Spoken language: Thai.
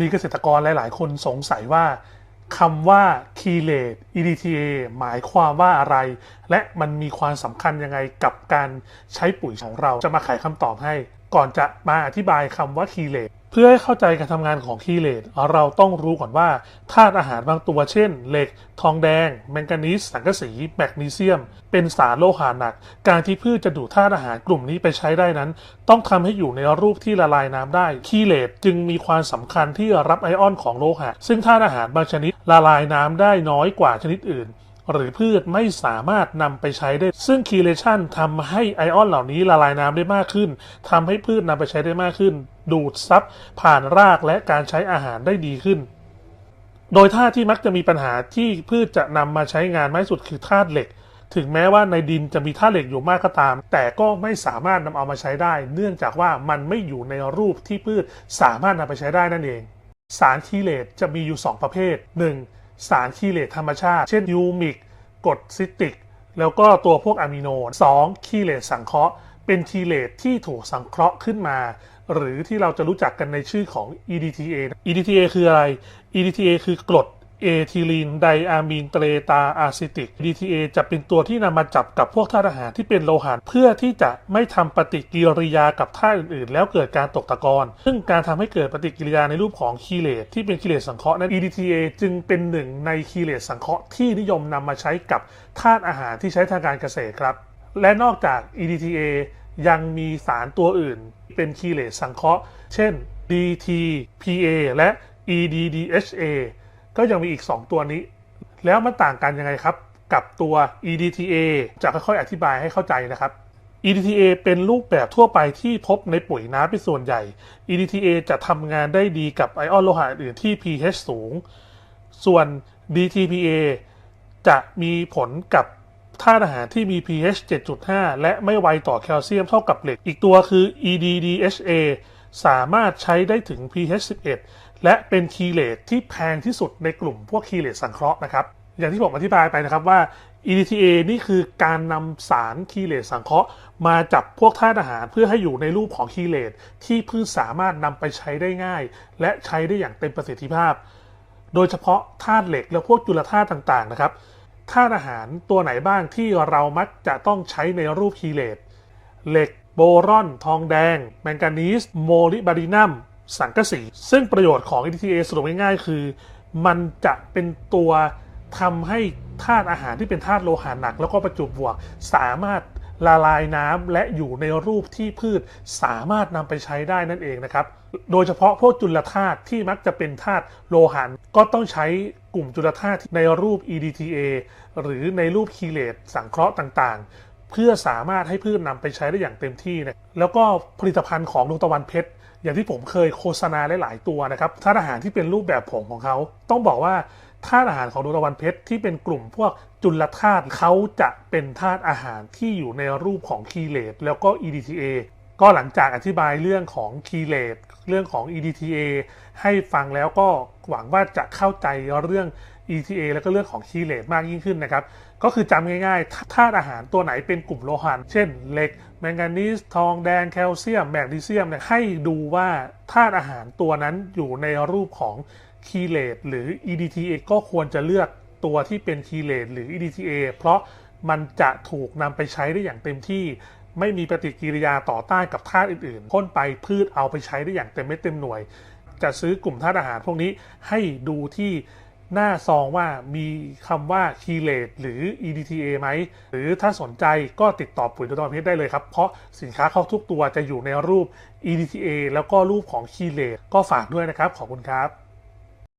มีเกษตรกรหลาย ๆ คนสงสัยว่าคำว่า Keylate EDTA หมายความว่าอะไร และมันมีความสำคัญยังไงกับการใช้ปุ๋ยของเราจะมาไขคำตอบให้ ก่อนจะมาอธิบายคำว่า Keylate เพื่อให้เข้าใจการทำงานของคีเลตเราต้องรู้ก่อนว่าธาตุอาหารบางตัวเช่น เหล็ก ทองแดง แมงกานีสสังกะสี แมกนีเซียม เป็นสารโลหะหนัก การที่พืชจะดูดธาตุอาหารกลุ่มนี้ไปใช้ได้นั้น ต้องทำให้อยู่ในรูปที่ละลายน้ำได้คีเลตจึงมีความสำคัญที่รับไอออนของโลหะ ซึ่งธาตุอาหารบางชนิดละลายน้ำได้น้อยกว่าชนิดอื่น หรือพืชไม่สามารถนำไปใช้ได้ ซึ่งคีเลชันทำให้ไอออนเหล่านี้ละลายน้ำได้มากขึ้นทำให้พืชนำไปใช้ได้มากขึ้น ดูดซับผ่านรากและการใช้อาหารได้ดีขึ้น โดยธาตุที่มักจะมีปัญหาที่พืชจะนำมาใช้งานมากสุดคือธาตุเหล็ก ถึงแม้ว่าในดินจะมีธาตุเหล็กอยู่มากก็ตาม แต่ก็ไม่สามารถนำเอามาใช้ได้ เนื่องจากว่ามันไม่อยู่ในรูปที่พืชสามารถนำไปใช้ได้นั่นเอง สารคีเลตจะมีอยู่ 2 ประเภท 1. สารคีเลตธรรมชาติ เช่นยูมิก กรดซิตริก แล้วก็ตัวพวกอะมิโน 2. คีเลตสังเคราะห์ เป็นคีเลตที่ถูกสังเคราะห์ขึ้นมา หรือที่เราจะรู้จักกันในชื่อของ EDTA EDTA คืออะไร EDTA คือกรด เอทิลีนไดอะมีนเตรตาอะซิติก EDTA จะเป็นตัวที่นำมาจับกับพวกธาตุอาหารที่เป็นโลหะเพื่อที่จะไม่ทำปฏิกิริยากับธาตุอื่นๆ แล้วเกิดการตกตะกอน ซึ่งการทำให้เกิดปฏิกิริยาในรูปของคีเลตที่เป็นคีเลตสังเคราะห์นั้น EDTA จึงเป็นหนึ่งในคีเลตสังเคราะห์ที่นิยมนำมาใช้กับธาตุอาหารที่ใช้ทางการเกษตรครับ และนอกจาก EDTA ยังมีสารตัวอื่น เป็นคีเลตสังเคราะห์ เช่น DTPA และ EDDHA ก็ยังมีอีก 2 ตัวนี้ แล้วมันต่างกันยังไงครับ กับตัว EDTA จะค่อยๆ อธิบายให้เข้าใจนะครับ EDTA เป็นรูปแบบทั่วไปที่พบในปุ๋ยน้ำเป็นส่วนใหญ่ EDTA จะทำงานได้ดีกับไอออนโลหะอื่นที่ pH สูง ส่วน DTPA จะมีผลกับธาตุอาหารที่มี pH 7.5 และไม่ไวต่อแคลเซียมเท่ากับเหล็ก อีกตัวคือ EDDHA สามารถใช้ได้ถึง pH 11 และเป็นคีเลตที่แพงที่สุดในกลุ่มพวกคีเลตสังเคราะห์นะครับ อย่างที่ผมอธิบายไปนะครับว่า EDTA นี่คือการนำสารคีเลตสังเคราะห์ มาจับพวกธาตุอาหารเพื่อให้อยู่ในรูปของคีเลตที่พืชสามารถนำไปใช้ได้ง่าย และใช้ได้อย่างเต็มประสิทธิภาพ โดยเฉพาะธาตุเหล็กและพวกจุลธาตุต่างๆนะครับธาตุอาหารตัวไหนบ้างที่เรามักจะต้องใช้ในรูปคีเลตเหล็ก โบรอน ทองแดง แมงกานีส โมลิบาดินัม สังกะสี ซึ่งประโยชน์ของ EDTA สรุปง่ายๆ คือ มันจะเป็นตัวทำให้ธาตุอาหารที่เป็นธาตุโลหะหนัก แล้วก็ประจุบวกสามารถละลายน้ำและอยู่ในรูปที่พืชสามารถนำไปใช้ได้นั่นเองนะครับ โดยเฉพาะพวกจุลธาตุที่มักจะเป็นธาตุโลหะก็ต้องใช้กลุ่มจุลธาตุในรูป EDTA หรือในรูปคีเลตสังเคราะห์ต่างๆ เพื่อสามารถให้พืชนำไปใช้ได้อย่างเต็มที่นะแล้วก็ผลิตภัณฑ์ของดวงตะวันเพชรอย่างที่ผมเคยโฆษณาหลาย ๆ ตัวนะครับธาตุอาหารที่เป็นรูปแบบผงของเขา ต้องบอกว่าธาตุอาหารของดวงตะวันเพชรที่เป็นกลุ่มพวกจุลธาตุเขาจะเป็นธาตุอาหารที่อยู่ในรูปของคีเลตแล้วก็ EDTA ก็หลังจากอธิบายเรื่องของคีเลตเรื่องของ EDTA ให้ฟังแล้วก็หวังว่าจะเข้าใจเรื่อง ETA แล้วก็เรื่องของคีเลตมากยิ่งขึ้นนะครับ ก็คือจำง่ายๆธาตุอาหารตัวไหนเป็นกลุ่มโลหะเช่นเหล็ก แมงกานีสทองแดงแคลเซียมแมกนีเซียมเนี่ยให้ดูว่าธาตุอาหารตัวนั้นอยู่ในรูปของคีเลตหรือ EDTA ก็ควรจะเลือกตัวที่เป็นคีเลตหรือ EDTA เพราะมันจะถูกนำไปใช้ได้อย่างเต็มที่ ไม่มีปฏิกิริยาต่อต้านกับธาตุอื่นๆพ่นไปพืชเอาไปใช้ได้อย่างเต็มเม็ดเต็มหน่วย จะซื้อกลุ่มธาตุอาหารพวกนี้ให้ดูที่ หน้าซองว่ามีคำว่า k e y l a t e หรือ EDTA ไหม หรือถ้าสนใจก็ติดต่อปุ๋ยตัวเพชรได้เลยครับ เพราะสินค้าเขาทุกตัวจะอยู่ในรูป EDTA แล้วก็รูปของ k e y l a t e ก็ฝากด้วยนะครับ ขอบคุณครับ